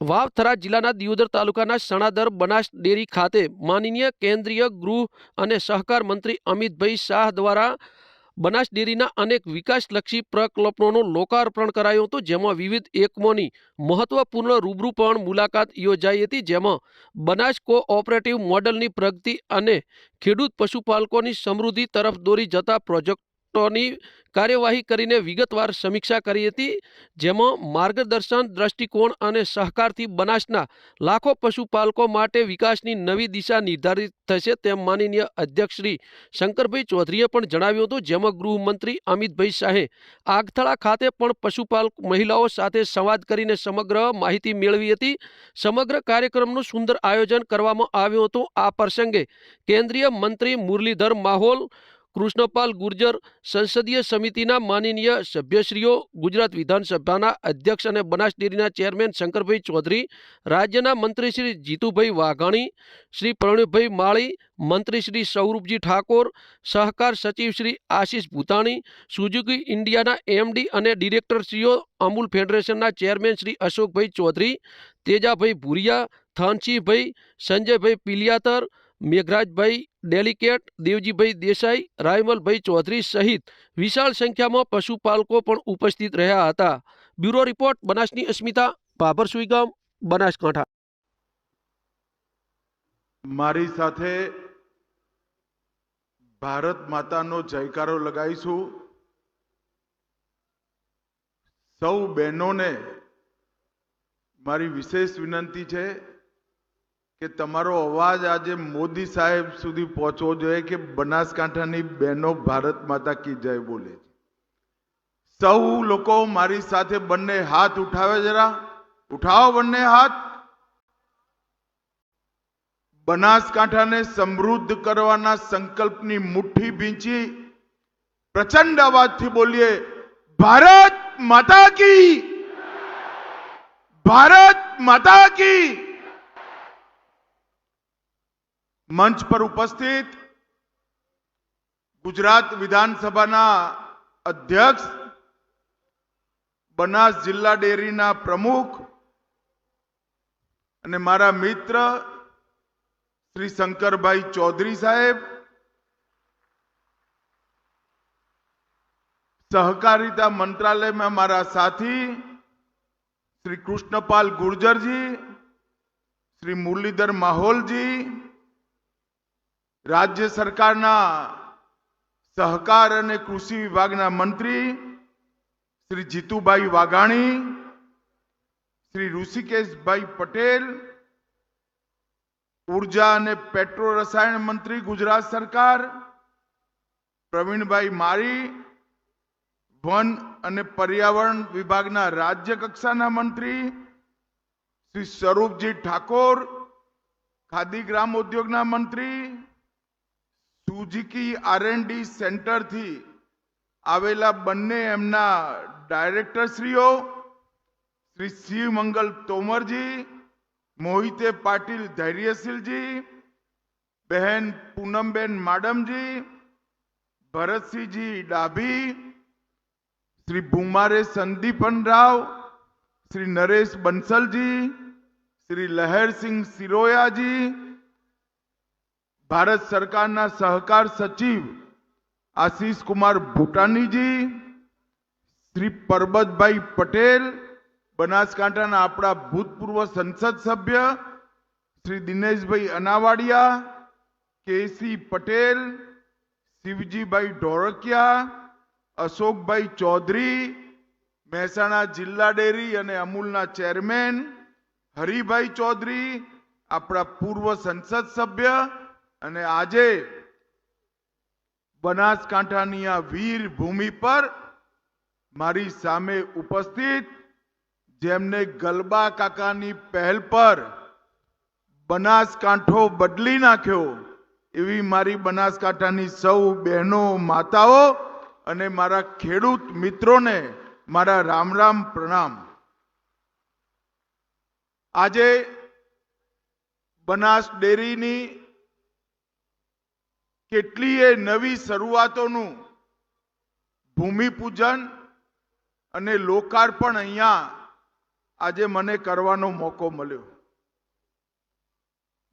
વાવથરા જિલ્લાના દિયોદર તાલુકાના સણાદર બનાસ ડેરી ખાતે માનનીય કેન્દ્રીય ગૃહ અને સહકાર મંત્રી અમિતભાઈ શાહ દ્વારા બનાસ ડેરીના અનેક વિકાસલક્ષી પ્રકલ્પોનું લોકાર્પણ કરાયું હતું, જેમાં વિવિધ એકમોની મહત્વપૂર્ણ રૂબરૂ પણ મુલાકાત યોજાઈ હતી, જેમાં બનાસ કોઓપરેટિવ મોડલની પ્રગતિ અને ખેડૂત પશુપાલકોની સમૃદ્ધિ તરફ દોરી જતા પ્રોજેક્ટોની કાર્યવાહી કરીને વિગતવાર સમીક્ષા કરી હતી, જેમાં માર્ગદર્શન, દ્રષ્ટિકોણ અને સહકારથી બનાસના લાખો પશુપાલકો માટે વિકાસની નવી દિશા નિર્ધારિત થશે તેમ માનનીય અધ્યક્ષ શ્રી શંકરભાઈ ચૌધરીએ પણ જણાવ્યું હતું, જેમાં ગૃહમંત્રી અમિતભાઈ શાહે આગથળા ખાતે પણ પશુપાલક મહિલાઓ સાથે સંવાદ કરીને સમગ્ર માહિતી મેળવી હતી. સમગ્ર કાર્યક્રમનું સુંદર આયોજન કરવામાં આવ્યું હતું. આ પ્રસંગે કેન્દ્રીય મંત્રી મુરલીધર માહોલ કૃષ્ણપાલ ગુર્જર સંસદીય સમિતિના માનનીય સભ્યશ્રીઓ, ગુજરાત વિધાનસભાના અધ્યક્ષ અને બનાસ ડેરીના ચેરમેન શંકરભાઈ ચૌધરી, રાજ્યના મંત્રી શ્રી જીતુભાઈ વાઘાણી, શ્રી પ્રણવભાઈ માળી, મંત્રી શ્રી સૌરૂપજી ઠાકોર, સહકાર સચિવ શ્રી આશીષ ભૂતાણી, સુઝુકી ઇન્ડિયાના એમડી અને ડિરેક્ટરશ્રીઓ અમૂલ ફેડરેશનના ચેરમેન શ્રી અશોકભાઈ ચૌધરી, તેજાભાઈ ભુરિયા, થાનસીભાઈ, સંજયભાઈ પિલિયાતર મેઘરાજભાઈ ડેલિકેટ, દેવજીભાઈ દેસાઈ, રાયમલભાઈ ચૌધરી સહિત વિશાળ સંખ્યામાં પશુપાલકો પણ ઉપસ્થિત રહ્યા હતા. બ્યુરો રિપોર્ટ, બનાસની અસ્મિતા ભાભર સુઈગામ, બનાસકાંઠા. મારી સાથે ભારત માતાનો જયકારો લગાવીશું. સૌ બહેનોને મારી વિશેષ વિનંતી છે. કે તમારો અવાજ આજે મોદી સાહેબ સુધી પહોંચવો જોઈએ કે બનાસકાંઠાની બહેનો ભારત માતા કી જય બોલે સૌ લોકો મારી સાથે બંને હાથ ઉઠાવે જરા. ઉઠાવો બંને હાથ. બનાસકાંઠાને સમૃદ્ધ કરવાના સંકલ્પની મુઠ્ઠી ભીંચી પ્રચંડ અવાજથી બોલીએ, ભારત માતા કી ભારત માતા કી મંચ પર ઉપસ્થિત ગુજરાત વિધાનસભાના અધ્યક્ષ, બનાસ જિલ્લા ડેરીના પ્રમુખ અને મારા મિત્ર શ્રી શંકરભાઈ ચૌધરી સાહેબ, સહકારિતા મંત્રાલયમાં મારા સાથી શ્રી કૃષ્ણપાલ ગુર્જરજી, શ્રી મુરલીધર માહોલજી રાજ્ય સરકારના સહકાર અને કૃષિ વિભાગના મંત્રી શ્રી જીતુભાઈ વાઘાણી, શ્રી ઋષિકેશભાઈ પટેલ, ઊર્જા અને પેટ્રો રસાયણ મંત્રી ગુજરાત સરકાર, પ્રવીણભાઈ મારી, વન અને પર્યાવરણ વિભાગના રાજ્ય કક્ષાના મંત્રી, શ્રી સ્વરૂપજી ઠાકોર, ખાદી ગ્રામ ઉદ્યોગના મંત્રી સુઝુકી આરએનડી સેન્ટરથી આવેલા બંને એમના ડાયરેક્ટરશ્રીઓ શ્રી શિવ મંગલ તોમરજી મોહિતે પાટીલ ધૈર્યશીલજી બહેન પૂનમબેન માડમજી ભરતસિંહજી ડાભી શ્રી ભૂમારે સંદીપન રાવ શ્રી નરેશ બંસલજી શ્રી લહેરસિંહ સિરોયાજી ભારત સરકારના સહકાર સચિવ આશીષ કુમાર ભૂટાનીજી, શ્રી પરબતભાઈ પટેલ, બનાસકાંઠાના આપણા ભૂતપૂર્વ સંસદ સભ્ય, શ્રી દિનેશભાઈ અનાવાડિયા, કેસી પટેલ, શિવજીભાઈ ઢોળકિયા અશોકભાઈ ચૌધરી, મહેસાણા જિલ્લા ડેરી અને અમૂલના ચેરમેન હરિભાઈ ચૌધરી, આપણા પૂર્વ સંસદ સભ્ય અને આજે બનાસકાંઠાની આ વીર ભૂમિ પર મારી સામે ઉપસ્થિત જેમને ગલબા કાકાની પહેલ પર બનાસકાંઠો બદલી નાખ્યો એવી મારી બનાસકાંઠાની સૌ બહેનો, માતાઓ અને મારા ખેડૂત મિત્રોને મારા રામ રામ પ્રણામ. આજે બનાસ ડેરીની કેટલીય નવી શરૂઆતોનું ભૂમિપૂજન અને લોકાર્પણ અહીંયા આજે મને કરવાનો મોકો મળ્યો.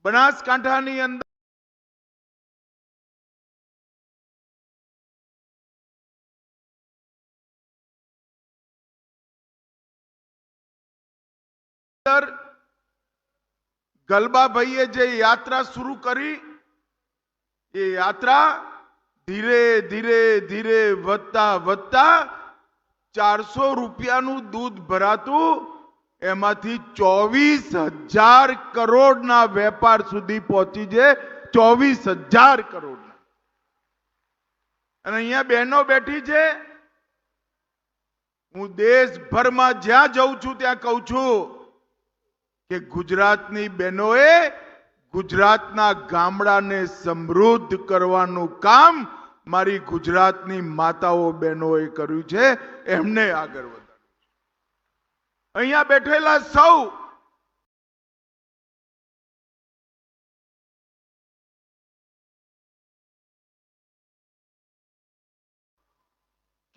બનાસકાંઠાની અંદર ગલબાભાઈએ જે યાત્રા શરૂ કરી એ યાત્રા ધીરે ધીરે ધીરે વધતા વધતા ચારસો રૂપિયાનું દૂધ ભરાતું, એમાંથી ચોવીસ હજાર કરોડના વેપાર સુધી પહોંચી છે. ચોવીસ હજાર કરોડના. અને અહીંયા બહેનો બેઠી છે. હું દેશભરમાં જ્યાં જઉં છું ત્યાં કહું છું કે ગુજરાતની બહેનોએ ગુજરાતના ગામડાને સમૃદ્ધ કરવાનું કામ મારી ગુજરાતની માતાઓ બહેનોએ કર્યું છે. એમને આગળ વધાર્યું અહીંયા બેઠેલા સૌ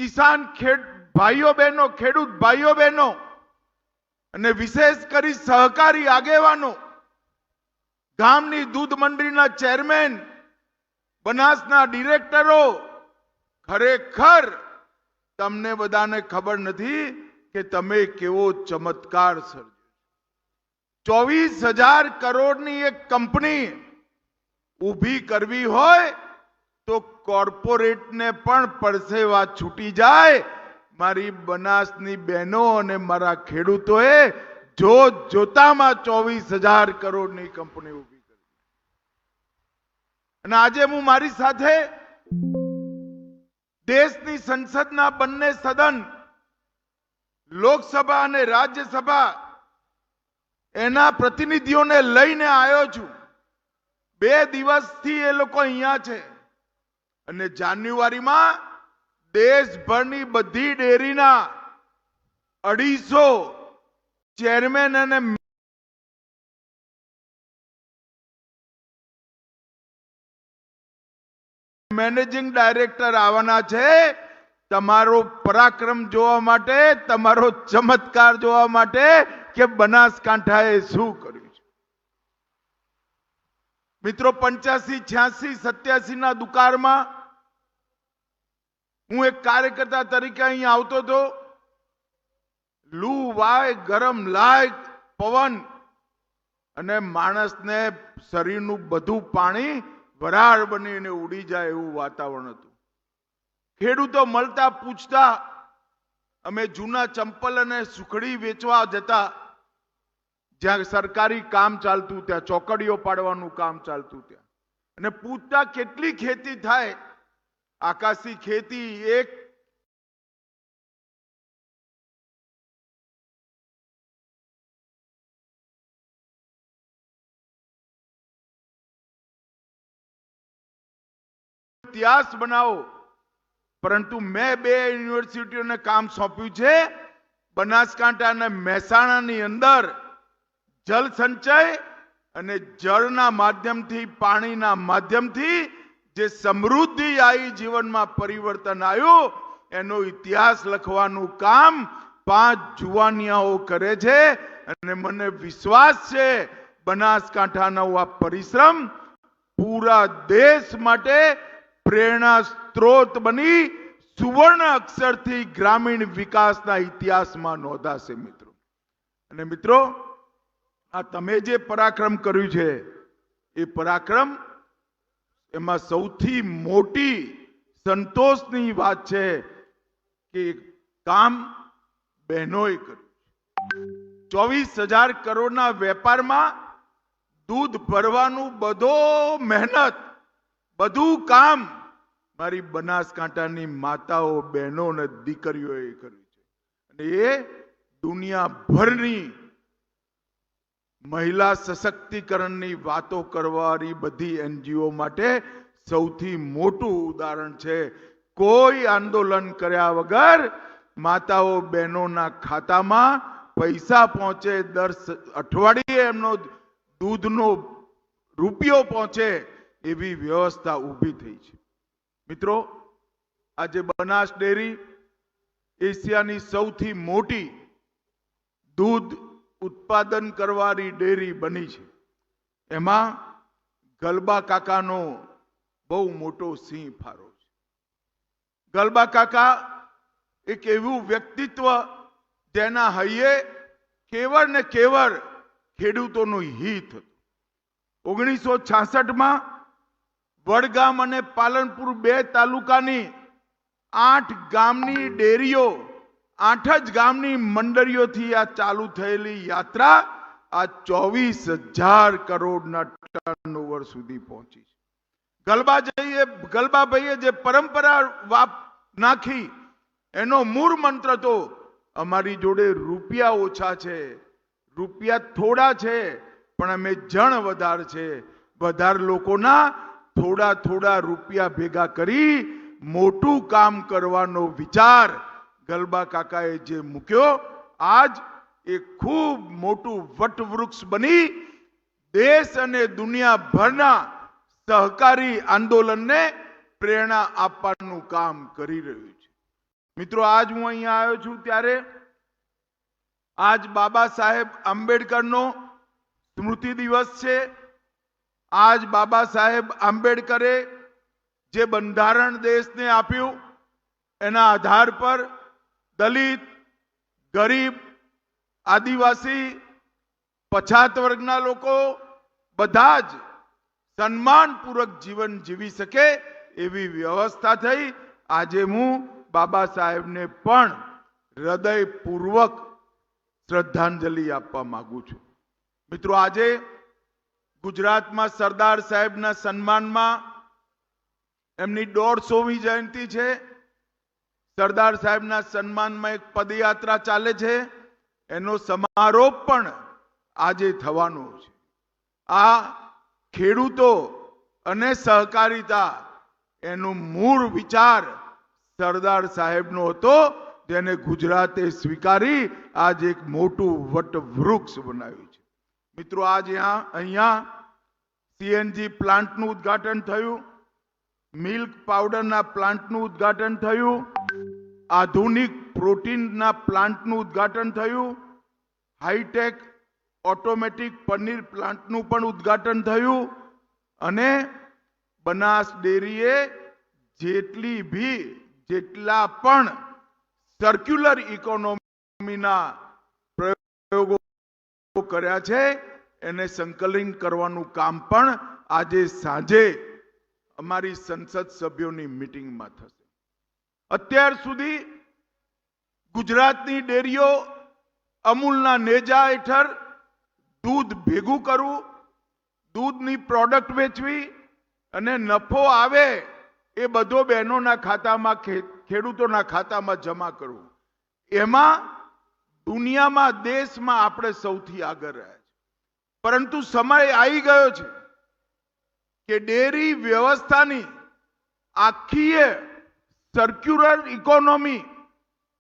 કિસાન ખેડ ભાઈઓ બહેનો, ખેડૂત ભાઈઓ બહેનો, અને વિશેષ કરી સહકારી આગેવાનો ગામની દૂધ મંડળીના ચેરમેન, બનાસના ડિરેક્ટરો, ખરેખર તમને બધાને ખબર નથી કે તમે કેવો ચમત્કાર સર્જો ચોવીસ હજાર કરોડની એક કંપની ઊભી કરવી હોય તો કોર્પોરેટને પણ પરસેવા છૂટી જાય. મારી બનાસની બહેનો અને મારા ખેડૂતોએ જોત જોતામાં ચોવીસ હજાર કરોડની કંપની ઊભી કરી. અને આજે હું મારી સાથે દેશની સંસદના બંને સદન, લોકસભા અને રાજ્યસભા, એના પ્રતિનિધિઓને લઈને આવ્યો છું. બે દિવસથી એ લોકો અહીંયા છે. અને જાન્યુઆરીમાં દેશભરની બધી ડેરીના અઢીસો ચેરમેન અને મેનેજિંગ ડાયરેક્ટર આવવાના છે. તમારો પરાક્રમ જોવા માટે, તમારો ચમત્કાર જોવા માટે કે બનાસકાંઠાએ શું કર્યું છે? મિત્રો, પંચ્યાસી, છ્યાસી, સત્યાસી ના દુકાળમાં હું એક કાર્યકર્તા તરીકે અહીં આવતો હતો. લૂ વાય ગરમ લાય પવન. અને માણસને શરીરનું બધું પાણી વરાળ બનીને ઉડી જાય એવું વાતાવરણ હતું. ખેડૂતો મળતા પૂછતા, અમે જૂના ચંપલ અને સુખડી વેચવા જતા, જ્યાં સરકારી કામ ચાલતું, ત્યાં ચોકડીઓ પાડવાનું કામ ચાલતું ત્યાં. અને પૂછતા, કેટલી ખેતી થાય? આકાશી ખેતી એક ઇતિહાસ બનાવો. પરંતુ મેં બે યુનિવર્સિટીઓને કામ સોંપ્યું છે. બનાસકાંઠા અને મહેસાણાની અંદર જલ સંચય અને જળના માધ્યમથી, પાણીના માધ્યમથી જે સમૃદ્ધિ આવી જીવનમાં પરિવર્તન આવ્યું, એનો ઇતિહાસ લખવાનું કામ પાંચ જુવાનિયાઓ કરે છે. અને મને વિશ્વાસ છે, બનાસકાંઠાનો આ પરિશ્રમ પૂરા દેશ માટે પ્રેરણા સ્ત્રોત બની સુવર્ણ અક્ષરથી ગ્રામીણ વિકાસના ઇતિહાસમાં નોંધાશે મિત્રો. અને મિત્રો, આ તમે જે પરાક્રમ કર્યું છે, એ પરાક્રમ એમાં સૌથી મોટી સંતોષની વાત છે કે કામ બહેનોએ કર્યું ચોવીસ હજાર કરોડના વેપારમાં દૂધ ભરવાનું બધો મહેનત, બધું કામ મારી બનાસકાંઠાની માતાઓ, બહેનો અને દીકરીઓએ કર્યું છે. અને એ દુનિયાભરની મહિલા સશક્તિકરણની વાતો કરવાની બધી એનજીઓ માટે સૌથી મોટું ઉદાહરણ છે. કોઈ આંદોલન કર્યા વગર માતાઓ, બહેનોના ખાતામાં પૈસા પહોંચે, દર અઠવાડિયે એમનો દૂધનો રૂપિયો પહોંચે એવી વ્યવસ્થા ઊભી થઈ છે. મિત્રો, આજે બનાસ ડેરી એશિયાની સૌથી મોટી દૂધ ઉત્પાદન કરવાની ડેરી બની છે. એમાં ગલબા કાકાનો બહુ મોટો સિંહ ફારો છે. ગલબા કાકા એક એવું વ્યક્તિત્વ જેના હૈયે કેવળ ને કેવળ ખેડૂતોનું હિત. ઓગણીસો છાસઠમાં વડગામ અને પાલનપુર બે તાલુકાની આઠ ગામની ડેરીઓ, આઠ જ ગામની મંડળીઓથી આ ચાલુ થયેલી યાત્રા આ ચોવીસ હજાર કરોડના ટર્ન ઓવર સુધી પહોંચી છે. ગલબાજીએ ગલબાભાઈએ જે પરંપરા વાપ નાખી, એનો મૂળ મંત્ર તો અમારી જોડે રૂપિયા ઓછા છે, રૂપિયા થોડા છે, પણ અમે જણ વધાર છે. વધાર લોકોના થોડા થોડા રૂપિયા ભેગા કરી મોટું કામ કરવાનો વિચાર ગલબા કાકાએ જે મૂક્યો, આજ એ ખૂબ મોટું વટવૃક્ષ બની દેશ અને દુનિયાભરના સહકારી આંદોલનને પ્રેરણા આપવાનું કામ કરી રહ્યું છે. મિત્રો, આજ હું અહીંયા આવ્યો છું ત્યારે આજ બાબા સાહેબ આંબેડકરનો સ્મૃતિ દિવસ છે. આજ બાબા સાહેબ આંબેડકરે જે બંધારણ દેશને આપ્યું, એના આધાર પર દલિત, ગરીબ, આદિવાસી, પછાત વર્ગના લોકો બધા જ સન્માનપૂર્વક જીવન જીવી શકે એવી વ્યવસ્થા થઈ. આજે હું બાબા સાહેબને પણ હૃદયપૂર્વક શ્રદ્ધાંજલિ આપવા માગું છું. મિત્રો, આજે ગુજરાતમાં સરદાર સાહેબના સન્માનમાં એમની દોઢસોમી જયંતિ છે. સરદાર સાહેબના સન્માનમાં એક પદયાત્રા ચાલે છે. એનો સમારોહ પણ આજે થવાનો છે. આ ખેડૂતો અને સહકારિતા એનો મૂળ વિચાર સરદાર સાહેબનો હતો. જેને ગુજરાતે સ્વીકારી આજ એક મોટું વટવૃક્ષ બનાવ્યું મિત્રો, આજ અહીંયા સીએનજી પ્લાન્ટનું ઉદ્ઘાટન થયું. મિલ્ક પાવડરના પ્લાન્ટનું ઉદ્ઘાટન થયું. આધુનિક પ્રોટીનના પ્લાન્ટનું ઉદ્ઘાટન થયું. હાઈટેક ઓટોમેટિક પનીર પ્લાન્ટનું પણ ઉદ્ઘાટન થયું. અને બનાસ ડેરીએ જેટલી ભી જેટલા પણ સર્ક્યુલર ઇકોનોમીના કર્યા છે, એને સંકલન કરવાનું કામ પણ આજે સાંજે અમારી સંસદ સભ્યોની મિટિંગમાં થશે. અત્યાર સુધી ગુજરાતની ડેરીઓ અમૂલના નેજા હેઠળ દૂધ ભેગું કરવું દૂધની પ્રોડક્ટ વેચવી અને નફો આવે એ બધો બહેનોના ખાતામાં ખેડૂતોના ખાતામાં જમા કરવું એમાં દુનિયામાં, દેશમાં આપણે સૌથી આગળ રહ્યા છે પરંતુ સમય આવી ગયો છે કે ડેરી વ્યવસ્થાની આખીએ સર્ક્યુલર ઇકોનોમી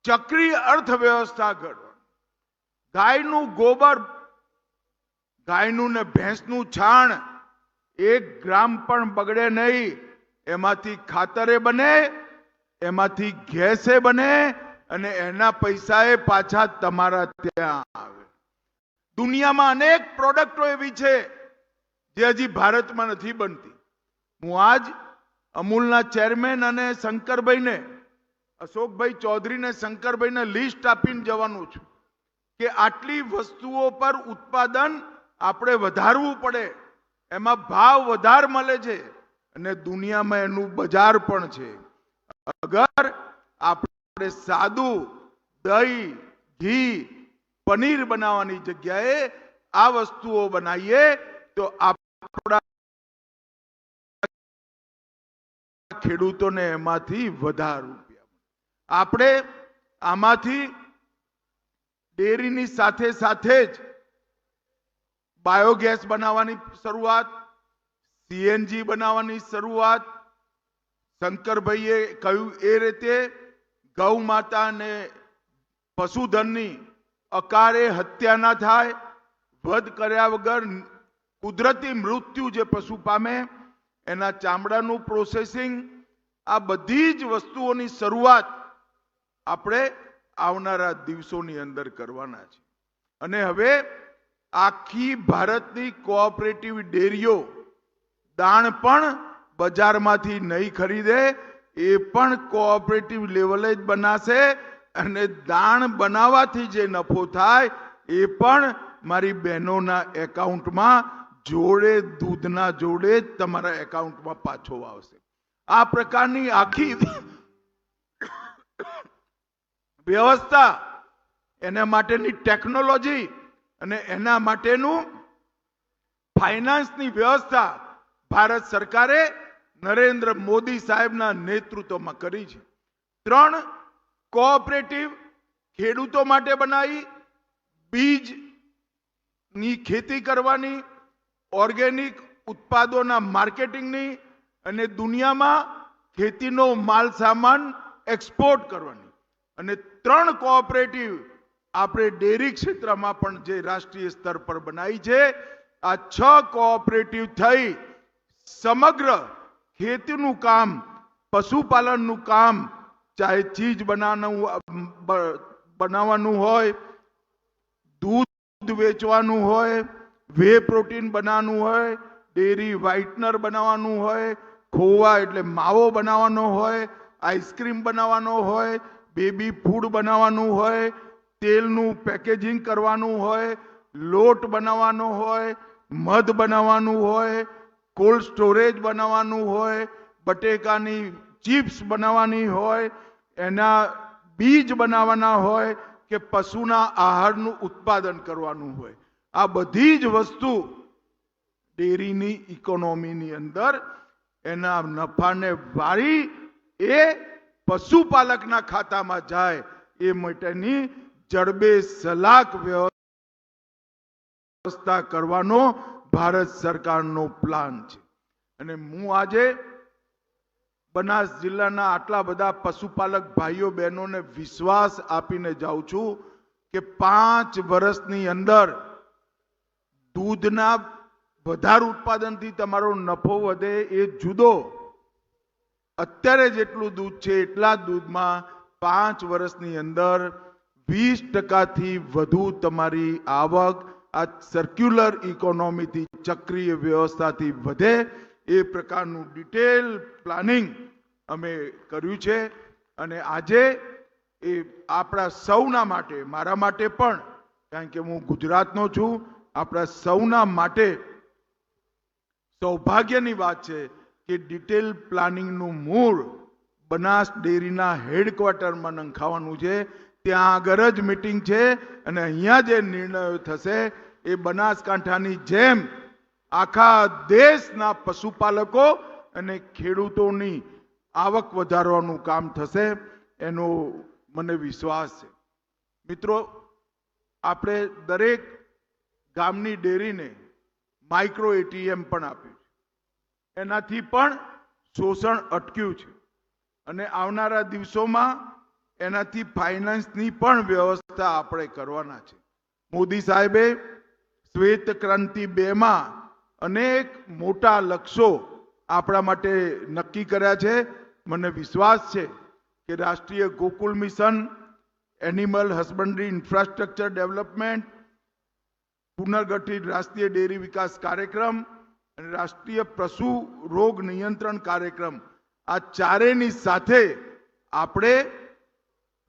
ચક્રીય અર્થવ્યવસ્થા ઘડવા ગાયનું ગોબર, ગાયનું ને ભેંસનું છાણ એક ગ્રામ પણ બગડે નહીં. એમાંથી ખાતરે બને, એમાંથી ગેસે બને અને એના પૈસા એ પાછા તમારા ત્યાં આવે. દુનિયામાં અનેક પ્રોડક્ટો એવી છે જે હજી ભારતમાં નથી બનતી. હું આજ અમૂલના ચેરમેન અને શંકરભાઈને, અશોકભાઈ ચૌધરીને શંકરભાઈને લિસ્ટ આપીને જવાનું છું કે આટલી વસ્તુઓ પર ઉત્પાદન આપણે વધારવું પડે. એમાં ભાવ વધાર મળે છે અને દુનિયામાં એનું બજાર પણ છે. અગર આપણે સાદું દહીં, ઘી, પનીર બનાવવાની જગ્યાએ આ વસ્તુઓ બનાવીએ તો આપણા ખેડૂતોને એમાંથી વધારે રૂપિયા આપણે આમાંથી ડેરીની સાથે સાથે જ બાયોગેસ બનાવવાની શરૂઆત, સીએનજી બનાવવાની શરૂઆત, શંકરભાઈએ કહ્યું એ રીતે ગૌ માતા અને પશુધનની અકારે હત્યા ના થાય, વધ કર્યા વગર કુદરતી મૃત્યુ જે પશુ પામે, એના ચામડાનું પ્રોસેસિંગ આ બધી જ વસ્તુઓની શરૂઆત આપણે આવનારા દિવસોની અંદર કરવાના છે. અને હવે આખી ભારતની કોઓપરેટિવ ડેરીઓ દાણ પણ બજારમાંથી નહીં ખરીદે એ પણ કોઓપરેટિવ લેવલે જ બનાશે અને દાણ બનાવવાથી જે નફો થાય એ પણ મારી બહેનોના એકાઉન્ટમાં જોડે, દૂધના જોડે જ તમારા એકાઉન્ટમાં પાછો આવશે. આ પ્રકારની આખી વ્યવસ્થા એના માટેની ટેકનોલોજી અને એના માટેનું ફાઇનાન્સની વ્યવસ્થા ભારત સરકારે નરેન્દ્ર મોદી સાહેબના નેતૃત્વમાં કરી છે. ત્રણ કોઓપરેટિવ ખેડૂતો માટે બનાવી બીજની ખેતી કરવાની, ઓર્ગેનિક ઉત્પાદોના માર્કેટિંગની અને દુનિયામાં ખેતીનો માલ સામાન એક્સપોર્ટ કરવાની. અને ત્રણ કોઓપરેટિવ આપણે ડેરી ક્ષેત્રમાં પણ જે રાષ્ટ્રીય સ્તર પર બનાવી છે, આ છ કોઓપરેટિવ થઈ સમગ્ર ખેતીનું કામ, પશુપાલનનું કામ, ચાહે ચીજ બનાવવાનું બનાવવાનું હોય, દૂધ વેચવાનું હોય વે પ્રોટીન બનાવવાનું હોય ડેરી વ્હાઇટનર બનાવવાનું હોય, ખોવા એટલે માવો બનાવવાનો હોય આઈસ્ક્રીમ બનાવવાનો હોય બેબી ફૂડ બનાવવાનું હોય, તેલનું પેકેજિંગ કરવાનું હોય, લોટ બનાવવાનો હોય, મધ બનાવવાનું હોય કોલ્ડ સ્ટોરેજ બનાવવાનું હોય, બટેકાની ચિપ્સ બનાવવાની હોય, એના બીજ બનાવવાના હોય કે પશુના આહારનું ઉત્પાદન કરવાનું હોય. આ બધી જ વસ્તુ ડેરીની ઇકોનોમીની અંદર એના નફાને વાળી એ પશુપાલકના ખાતામાં જાય એ માટેની જડબે સલાક વ્યવસ્થા કરવાનો ભારત સરકારનો પ્લાન છે. અને હું આજે બનાસ જિલ્લાના આટલા બધા પશુપાલક ભાઈઓ, બહેનોને વિશ્વાસ આપીને જાઉં છું કે પાંચ વર્ષની અંદર દૂધના વધારે ઉત્પાદનથી તમારો નફો વધે એ જુદો. અત્યારે જેટલું દૂધ છે એટલા દૂધમાં પાંચ વર્ષની અંદર વીસ ટકાથી વધુ તમારી આવક આ સર્ક્યુલર ઇકોનોમીથી ચક્રીય વ્યવસ્થાથી વધે એ પ્રકારનું ડિટેલ પ્લાનિંગ અમે કર્યું છે. અને આજે એ આપણા સૌના માટે, મારા માટે પણ, કારણ કે હું ગુજરાતનો છું, આપણા સૌના માટે સૌભાગ્યની વાત છે કે ડિટેલ પ્લાનિંગનું મૂળ બનાસ ડેરીના હેડક્વાર્ટરમાં નંખાવાનું છે. ત્યાં આગળ જ મિટિંગ છે અને અહીંયા જે નિર્ણયો થશે એ બનાસકાંઠાની જેમ આખા દેશના પશુપાલકો અને ખેડૂતોની આવક વધારવાનું કામ થશે એનો મને વિશ્વાસ છે. મિત્રો, આપણે દરેક ગામની ડેરીને માઇક્રો એટીએમ પણ આપ્યું છે. એનાથી પણ શોષણ અટક્યું છે. અને આવનારા દિવસોમાં એનાથી ફાઇનાન્સની પણ વ્યવસ્થા આપણે કરવાના છે. મોદી સાહેબે શ્વેત ક્રાંતિ બેમાં અનેક મોટા લક્ષ્યો આપણા માટે નક્કી કર્યા છે. મને વિશ્વાસ છે કે રાષ્ટ્રીય Gokul mission, animal husbandry infrastructure development, પુનર્ગઠિત રાષ્ટ્રીય ડેરી વિકાસ કાર્યક્રમ અને રાષ્ટ્રીય પશુ રોગ નિયંત્રણ કાર્યક્રમ આ ચારેની સાથે આપણે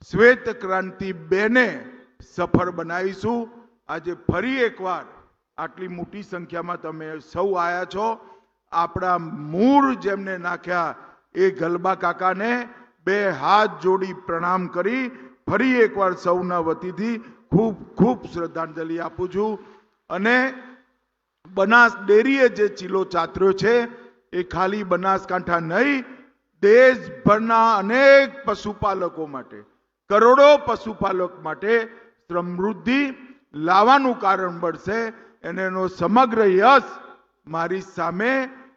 શ્વેત ક્રાંતિ બેને સફળ બનાવીશું. આજે ફરી એકવાર આટલી મોટી સંખ્યામાં તમે સૌ આયા છો. આપણા મૂળ જેમને નાખ્યા એ ગલબા કાકાને બે હાથ જોડી પ્રણામ કરી ફરી એકવાર સૌના વતીથી ખૂબ ખૂબ શ્રદ્ધાંજલિ આપું છું. અને બનાસ ડેરીએ જે ચીલો ચાતર્યો છે, એ ખાલી બનાસકાંઠા નહીં, દેશભરના અનેક પશુપાલકો માટે કરોડો પશુપાલક માટે સમૃદ્ધિ લાવવાનું કારણ બનશે અને એનો સમગ્ર યશ મારી સામે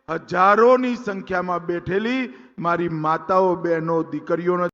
હજારોની સંખ્યામાં બેઠેલી મારી માતાઓ, બહેનો, દીકરીઓનો